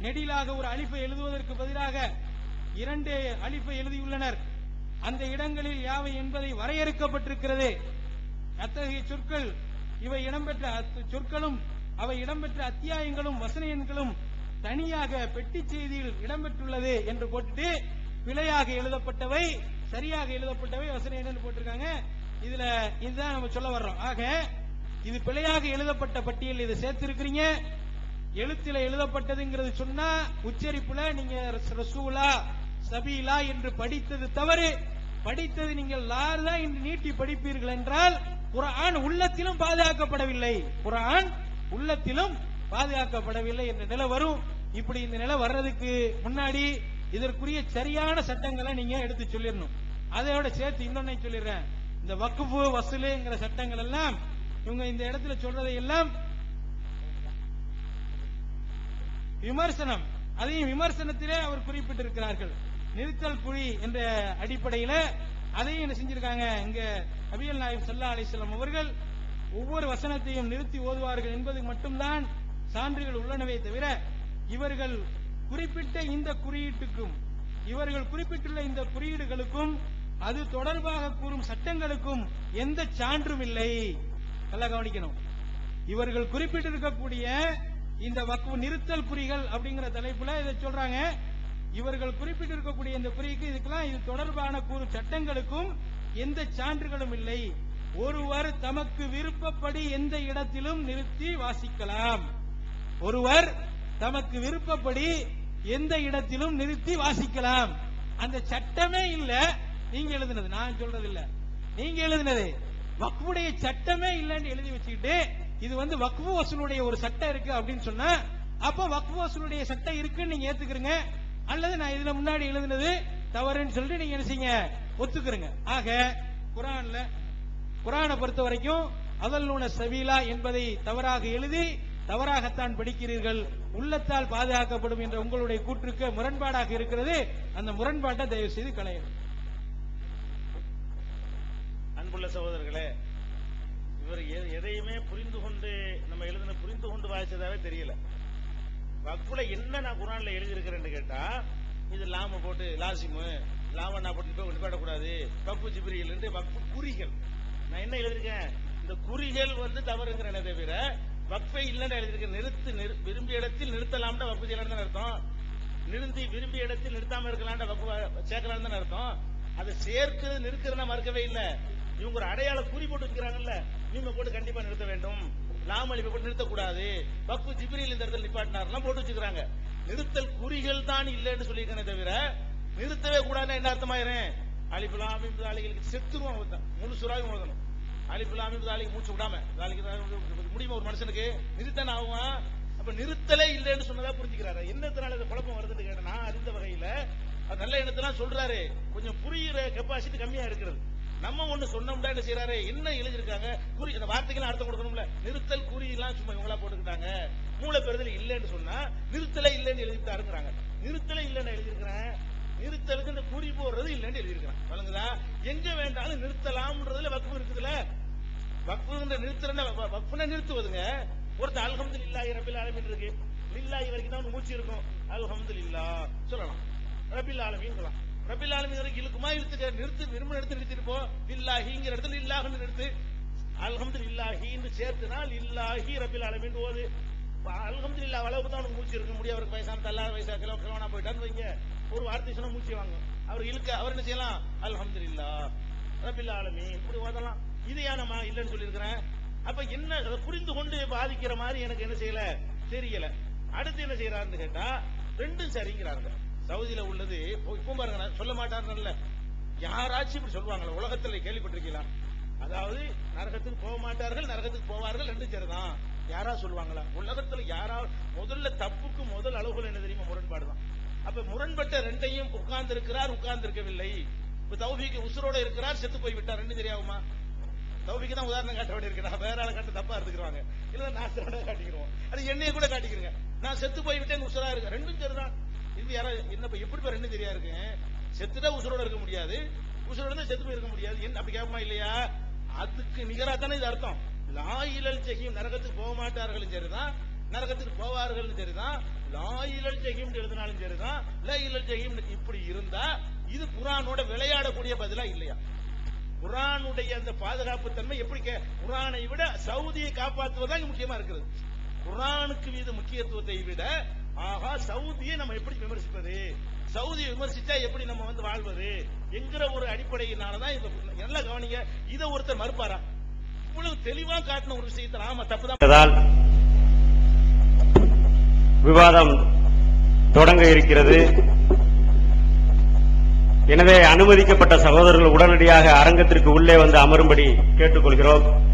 நெடிலாக ஒரு அழிப்பை எழுதுவதற்கு பதிலாக இரண்டு அழிப்பை எழுதியுள்ளனர். அந்த இடங்களில் யாவை என்பதை வரையறுக்கப்பட்டிருக்கிறது. அத்தகைய சொற்கள் இவை இடம்பெற்ற சொற்களும் அவை இடம்பெற்ற அத்தியாயங்களும் வசன எண்களும் தனியாக பெட்டி செய்தியில் இடம்பெற்றுள்ளது என்று போட்டுட்டு பிழையாக எழுதப்பட்டவை சரியாக எழுதப்பட்டவை வசன எண்ணு போட்டிருக்காங்க. இதுல இதுதான் நம்ம சொல்ல வர்றோம். ஆக இது பிழையாக எழுதப்பட்ட பட்டியல் இதை சேர்த்திருக்கிறீங்க. எழுத்தில் எழுதப்பட்டதுங்கிறது சொன்னா உச்சரிப்புல நீங்க ரசூலா சபீலா என்று படித்தது தவறு. படித்தது நீங்கள் லாலா என்று நீட்டி படிப்பீர்கள் என்றால் குரான் உள்ளத்திலும் பாதுகாக்கப்படவில்லை. குரான் உள்ளத்திலும் பாதுகாக்கப்படவில்லை என்ற நிலை வரும். இப்படி இந்த நிலை வர்றதுக்கு முன்னாடி இதற்குரிய சரியான சட்டங்களை நீங்க எடுத்து சொல்லிடணும். அதோட சேர்த்து இன்னொன்னு சொல்லிடுறேன். இந்த வக்குஃபு வசூலுங்கிற சட்டங்கள் எல்லாம் இவங்க இந்த இடத்துல சொல்றதை எல்லாம் விமர்சனம். அதையும் விமர்சனத்திலே அவர் குறிப்பிட்டிருக்கிறார்கள். நிறுத்தல் குழி என்ற அடிப்படையில அதையும் என்ன செஞ்சிருக்காங்க? இங்க அபியல் நாயகம் சல்லா அலிஸ்லாம் அவர்கள் ஒவ்வொரு வசனத்தையும் நிறுத்தி ஓதுவார்கள் என்பது மட்டும்தான் சான்றுகள் உள்ளனவே தவிர இவர்கள் குறிப்பிட்ட இந்த குறியீட்டுக்கும் இவர்கள் குறிப்பிட்டுள்ள இந்த குறியீடுகளுக்கும் அது தொடர்பாக கூறும் சட்டங்களுக்கும் எந்த சான்றும் இல்லை. நல்லா கவனிக்கணும். இவர்கள் குறிப்பிட்டிருக்கக்கூடிய இந்த வக்கு நிறுத்தல் குறிகள் அப்படிங்கிற தலைப்புல இதை சொல்றாங்க. இவர்கள் குறிப்பிட்டிருக்கக்கூடிய இந்த குறிக்கு இதுக்கெல்லாம் இது தொடர்பான கூறு சட்டங்களுக்கும் எந்த சான்றுகளும் இல்லை. ஒருவர் தமக்கு விருப்பப்படி எந்த இடத்திலும் நிறுத்தி வாசிக்கலாம். ஒருவர் தமக்கு விருப்பப்படி எந்த இடத்திலும் நிறுத்தி வாசிக்கலாம். அந்த சட்டமே இல்ல. நீங்க எழுதினது. நான் சொல்றது இல்ல நீங்க எழுதினது. வக்குடைய சட்டமே இல்லைன்னு எழுதி வச்சுக்கிட்டு இது வந்து வக்ஃபு வசூலுடைய ஒரு சட்டம் இருக்கு அப்படின்னு சொன்னா அப்ப வக்ஃபு வசூலுடைய சட்டம் இருக்குன்னு நீங்க ஏத்துக்கிறீங்க அல்லது நான் இதுல முன்னாடி எழுதுனது தவறுன்னு சொல்லிட்டு நீங்க என்ன செய்யுங்க ஒத்துக்கிறீங்க. ஆக குரான்ல குரானை பொறுத்த வரைக்கும் அதல்லூன சபீலா என்பதை தவறாக எழுதி தவறாகத்தான் படிக்கிறீர்கள் உள்ளத்தால் பாதுகாக்கப்படும் என்ற உங்களுடைய கூற்றுக்கு முரண்பாடாக இருக்கிறது அந்த முரண்பாட்டை தயவு செய்து களையணும். அன்புள்ள சகோதரர்களே எதையுமே புரிந்து கொண்டு நம்ம எழுதின புரிந்து கொண்டு வாசிச்சதாவே தெரியல. வக்குல என்ன நான் குரான்ல எழுதியிருக்கிறேன்னு கேட்டா இது லாம போட்டு லாசிமு லாம நான் போட்டு போய் பப்பு கப்பு ஜிப்ரியில் வக்ஃபு குறிகள். நான் என்ன எழுதியிருக்கேன்? இந்த குறிகள் வந்து தவறுங்கிறனே தவிர வக்ஃபை இல்லைன்னு எழுதியிருக்கேன். நிறுத்து விரும்பிய இடத்தில் நிறுத்தலாம்னா வக்ஃபு செய்யலாம் அர்த்தம். நிறுத்தி விரும்பிய இடத்தில் நிறுத்தாம இருக்கலாம்டா வக்ஃபு சேர்க்கலாம் அர்த்தம். அதை சேர்க்கிறது நிறுக்கிறத மறுக்கவே இல்லை. இவங்க ஒரு அடையாள குறி போட்டு வச்சுக்கிறாங்கல்ல இவங்க போட்டு கண்டிப்பா நிறுத்த வேண்டும். லாமலி போட்டு நிறுத்தக்கூடாது. பக்கு ஜிப்ரில் இந்த இடத்துல நிப்பாட்டினார்லாம் போட்டு வச்சுக்கிறாங்க. நிறுத்தல் குறிகள் தான் இல்லைன்னு சொல்லியிருக்கேனே தவிர நிறுத்தவே கூடாதுன்னா என்ன அர்த்தமாயிரும்? அலிபுலாம் அலிகளுக்கு செத்துருவோம் ஒருத்தன் முழு சுறாவும் ஓதணும் அலிபுலாம் அலிக்கு மூச்சு விடாம. முடியுமா ஒரு மனுஷனுக்கு? நிறுத்தன ஆகும்? அப்ப நிறுத்தலே இல்லைன்னு சொன்னதா புரிஞ்சுக்கிறாரு? என்னத்தினால இந்த குழப்பம் வருதுன்னு கேட்டேன். நான் அறிந்த வகையில அது நல்ல எண்ணத்தெல்லாம் சொல்றாரு. கொஞ்சம் புரியுற கெப்பாசிட்டி கம்மியா இருக்கிறது. நம்ம ஒண்ணு சொன்னோம்னா என்ன செய்யறாரு என்ன எழுதியிருக்காங்க? குறி அந்த வார்த்தைகள் அர்த்தம் கொடுக்கணும்ல. நிறுத்தல் குறியெல்லாம் சும்மா இவங்களா போட்டுக்கிட்டாங்க. மூளை பெறுதல் இல்லைன்னு சொன்னா நிறுத்தலே இல்லைன்னு எழுதிட்டாருங்கிறாங்க நிறுத்தலே இல்லைன்னு எழுதியிருக்கிறேன். நிறுத்தலுக்கு இந்த குறி போடுறது இல்லைன்னு எழுதியிருக்கிறேன். வழங்குதா எங்க வேண்டாலும் நிறுத்தலாம்ன்றதுல வக்குவு இருக்குதுல வக்ஃபுன்ற நிறுத்துறன வக்ஃபுன நிறுத்துவதுங்க. ஒருத்தர் அல்ஹம்துலில்லாஹி ரபில் ஆலமீன் இருக்கு. லில்லாஹி வரைக்கும் தான் மூச்சு இருக்கும். அல்ஹம்துலில்லாஹ். சொல்லலாம். ரபில் ஆலமின் சொல்லலாம். ரபில் ஆலமீன் இழுக்குமா? இழுத்துக்க. நிறுத்து விரும்ப எடுத்து நிறுத்திட்டு போ. லில்லாஹிங்கிற இடத்துல லில்லாஹ்னு நிறுத்து. அல்ஹம்துலில்லாஹின்னு சேர்த்துனா இல்லாஹி ரபில் ஆலமீன் ஓது இல்லா அளவுக்கு தான் உனக்கு மூச்சு இருக்க முடியும். அவருக்கு வயசான தள்ளாத வயசா கிலோ கிலோனா போயிட்டான்னு வைங்க. ஒரு வார்த்தை சொன்னா மூச்சு வாங்க அவர் இழுக்க அவர் என்ன செய்யலாம்? அல்ஹம்துலில்லாஹ் ரபில் ஆலமீன். இப்படி ஓதலாம். இதையா நம்ம இல்லைன்னு சொல்லியிருக்கிறேன்? அப்ப என்ன அதை புரிந்து கொண்டு பாதிக்கிற மாதிரி எனக்கு என்ன செய்யல? தெரியல. அடுத்து என்ன செய்யறாருன்னு கேட்டா ரெண்டும் சரிங்கிறாங்க. சவுதியில உள்ளது. இப்போ பாருங்க நான் சொல்ல மாட்டாருன்னு யாராச்சும் இப்படி சொல்லுவாங்களா உலகத்துல கேள்விப்பட்டிருக்கீங்களா? அதாவது நரகத்துக்கு போக மாட்டார்கள் நரகத்துக்கு போவார்கள் ரெண்டு சேருதான் யாரா சொல்லுவாங்களா? உலகத்துல யாரா முதல்ல தப்புக்கு முதல் அளவுகள் என்ன தெரியுமா? முரண்பாடு தான். அப்ப முரண்பட்ட ரெண்டையும் உட்கார்ந்து இருக்கிறார் உட்கார்ந்து இருக்கவில்லை இப்ப தௌபிக்கு உசுரோட இருக்கிறார் செத்து போய் விட்டார். ரெண்டு தெரியாகுமா? தௌபிக்கு தான் உதாரணம் காட்ட வேண்டியிருக்கு வேற ஆளை காட்ட தப்பா எடுத்துக்கிறாங்க இல்ல நான் காட்டிக்கிறோம். அது என்னைய கூட காட்டிக்கிறேங்க. நான் செத்து போய் விட்டேன் உசுரா இருக்கு ரெண்டும் சரிதான் செத்து யாரா என்ன எப்படி பேர் ரெண்டும் தெரியா இருக்கு செத்துட்டா உசுரோட இருக்க முடியாது. உசுரோட இருந்தா செத்து போயிருக்க முடியாது. என்ன அப்படி கேட்பமா இல்லையா? அதுக்கு நிகரா தானே இது அர்த்தம். லாயிலல் ஜஹீம் நரகத்துக்கு போக மாட்டார்களும் சரிதான். நரகத்துக்கு போவார்கள் சரிதான். லாயிலல் ஜஹீம் எழுதினாலும் சரிதான். லாயிலல் இல்லல் இப்படி இருந்தா இது குரானோட விளையாடக்கூடிய பதிலா இல்லையா? குரானுடைய அந்த பாதுகாப்பு தன்மை எப்படி குரானை விட சவுதியை காப்பாற்றுவதா முக்கியமா இருக்கிறது. குரானுக்கு மீது முக்கியத்துவத்தை விட ஆகா சவுதியை நம்ம எப்படி விமர்சிப்பது? சவுதியை விமர்சிச்சா எப்படி நம்ம வந்து வாழ்வது? என்கிற ஒரு அடிப்படையினாலதான் இந்த நல்லா கவனிங்க இதை ஒருத்தர் மறுப்பாரா? இவ்வளவு தெளிவா காட்டின ஒரு விஷயத்தை ஆமா தப்புதான் விவாதம் தொடங்க இருக்கிறது. எனவே அனுமதிக்கப்பட்ட சகோதரர்கள் உடனடியாக அரங்கத்திற்கு உள்ளே வந்து அமரும்படி கேட்டுக்கொள்கிறோம்.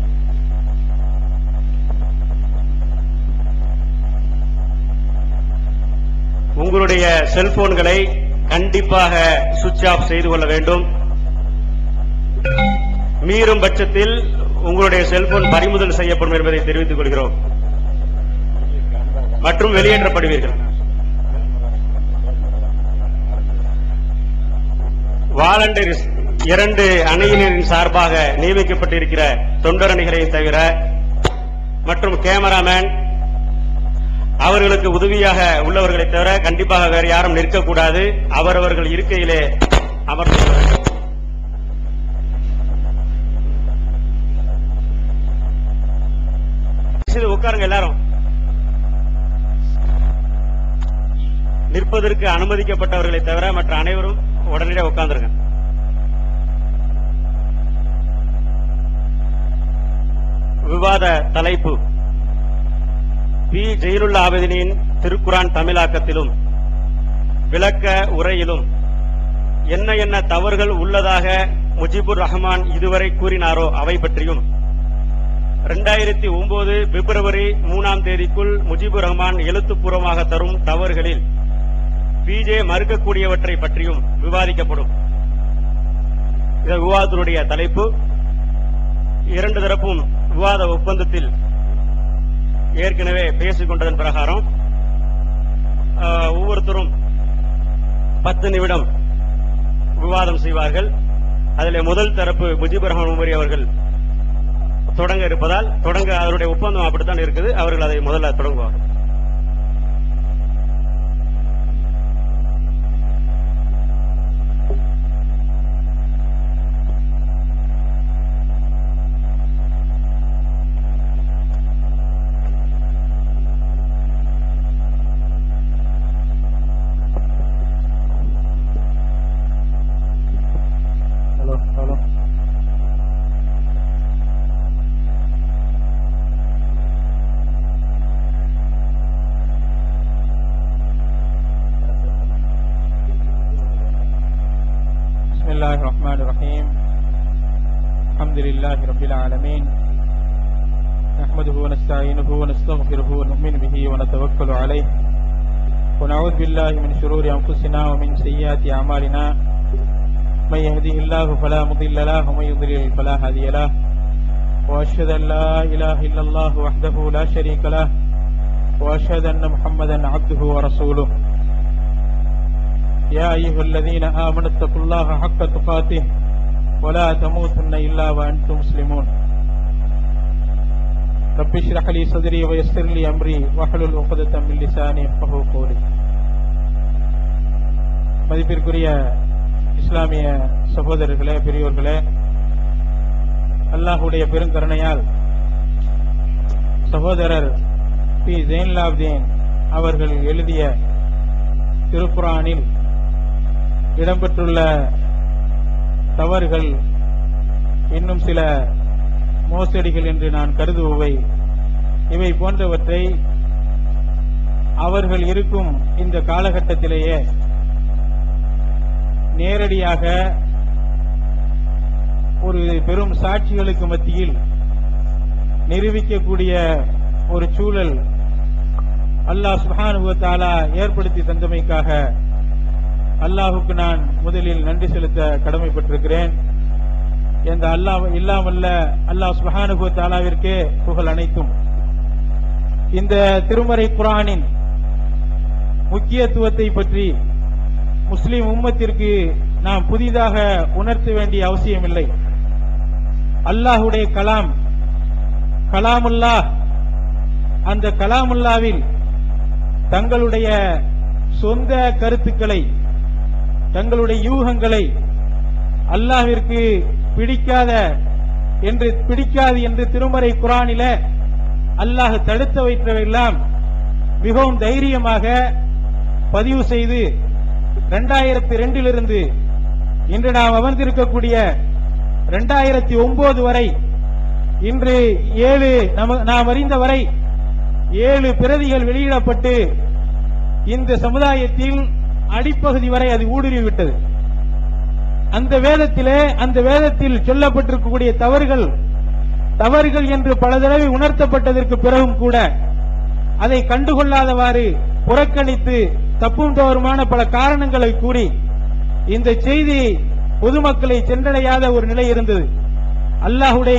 உங்களுடைய செல்போன்களை கண்டிப்பாக சுவிட்ச் ஆஃப் செய்து கொள்ள வேண்டும். மீறும் பட்சத்தில் உங்களுடைய செல்போன் பறிமுதல் செய்யப்படும் என்பதை தெரிவித்துக் கொள்கிறோம். மற்றும் வெளியேற்றப்படுவீர்கள். வாலண்டியர்ஸ் இரண்டு அணியினரின் சார்பாக நியமிக்கப்பட்டிருக்கிற தொண்டர் அணிகளையும் தவிர மற்றும் கேமராமேன் அவர்களுக்கு உதவியாக உள்ளவர்களை தவிர கண்டிப்பாக வேறு யாரும் நிற்கக்கூடாது. அவரவர்கள் இருக்கையிலே அமர்ந்து வேண்டும் உட்காருங்க எல்லாரும். நிற்பதற்கு அனுமதிக்கப்பட்டவர்களை தவிர மற்ற அனைவரும் உடனடியாக உட்கார்ந்துருங்க. விவாத தலைப்பு. பி. ஜெயிலுள்ள திருக்குரான் தமிழாக்கத்திலும் விளக்க உரையிலும் என்ன என்ன தவறுகள் உள்ளதாக முஜிபுர் ரஹ்மான் இதுவரை கூறினாரோ அவை பற்றியும் 2009 ஒன்பது பிப்ரவரி மூணாம் தேதிக்குள் முஜிபுர் ரஹ்மான் எழுத்துப்பூர்வமாக தரும் தவறுகளில் பிஜே மறுக்கக்கூடியவற்றை பற்றியும் விவாதிக்கப்படும். விவாதத்தினுடைய தலைப்பு. இரண்டு தரப்பும் விவாத ஒப்பந்தத்தில் ஏற்கனவே பேசிக்கொண்டதன் பிரகாரம் ஒவ்வொருத்தரும் பத்து நிமிடம் விவாதம் செய்வார்கள். அதில் முதல் தரப்பு முஜிபுர் ரஹ்மான் உமரி அவர்கள் தொடங்க இருப்பதால் தொடங்க அவருடைய ஒப்பந்தம் அப்படித்தான் இருக்குது. அவர்கள் அதை முதல்ல தொடங்குவார்கள். رب العالمين. نحمده ونستعينه ونستغفره ونؤمن به ونتوكل عليه. ونعوذ بالله من شرور أنفسنا ومن سيئات أعمالنا. من يهده الله فلا مضل له ومن يضلل فلا هادي له. وأشهد أن لا إله إلا الله وحده لا شريك له. وأشهد أن محمدا عبده ورسوله. يا أيها الذين آمنوا اتقوا الله حق تقاته. ولا تموتن الا وانتم مسلمون رب اشرح لي صدري ويسر لي امري واحلل عقدة من لساني يفقهوا قولي மதிப்பிற்குரிய இஸ்லாமிய சகோதரர்களே பெரியோர்களே அல்லாஹுடைய பெருங்கருணையால் சகோதரர் பி ஜெயின்லாப்தீன் அவர்கள் எழுதிய திருக்குரானில் இடம்பெற்றுள்ள தவறுகள் இன்னும் சில மோசடிகள் என்று நான் கருதுபவை. இவை போன்றவற்றை அவர்கள் இருக்கும் இந்த காலகட்டத்திலேயே நேரடியாக ஒரு பெரும் சாட்சிகளுக்கு மத்தியில் நிரூபிக்கக்கூடிய ஒரு சூழல் அல்லாஹ் சுப்ஹானஹு ஏற்படுத்தி தந்தமைக்காக அல்லாஹுக்கு நான் முதலில் நன்றி செலுத்த கடமைப்பட்டிருக்கிறேன். எந்த அல்லாஹ் இல்லாமல்ல அல்லாஹ் சுப்ஹானஹு வ புகழ் அனைத்தும். இந்த திருமறை குரானின் முக்கியத்துவத்தை பற்றி முஸ்லிம் உம்மத்திற்கு நாம் புதிதாக உணர்த்த வேண்டிய அவசியமில்லை. அல்லாஹுடைய கலாம் கலாமுல்லா அந்த கலாமுல்லாவில் தங்களுடைய சொந்த கருத்துக்களை தங்களுடைய யூகங்களை அல்லாவிற்கு பிடிக்காத என்று பிடிக்காது என்று திருமறை குரானில அல்லாஹ் தடுத்து வைத்தவையெல்லாம் மிகவும் தைரியமாக பதிவு செய்து இரண்டாயிரத்தி ரெண்டிலிருந்து இன்று நாம் அமர்ந்திருக்கக்கூடிய இரண்டாயிரத்தி ஒன்பது வரை இன்று ஏழு நாம் அறிந்த வரை ஏழு பிரதிகள் வெளியிடப்பட்டு இந்த சமுதாயத்தில் அடிப்பகுதி வரை அது ஊடுருவிவிட்டது. அந்த வேதத்திலே அந்த வேதத்தில் சொல்லப்பட்டிருக்கக்கூடிய தவறுகள் தவறுகள் என்று பல தடவை உணர்த்தப்பட்டதற்கு பிறகும் கூட அதை கண்டுகொள்ளாதவாறு புறக்கணித்து தப்பும் தவறுமான பல காரணங்களை கூறி இந்த செய்தி பொதுமக்களை சென்றடையாத ஒரு நிலை இருந்தது. அல்லாஹுடைய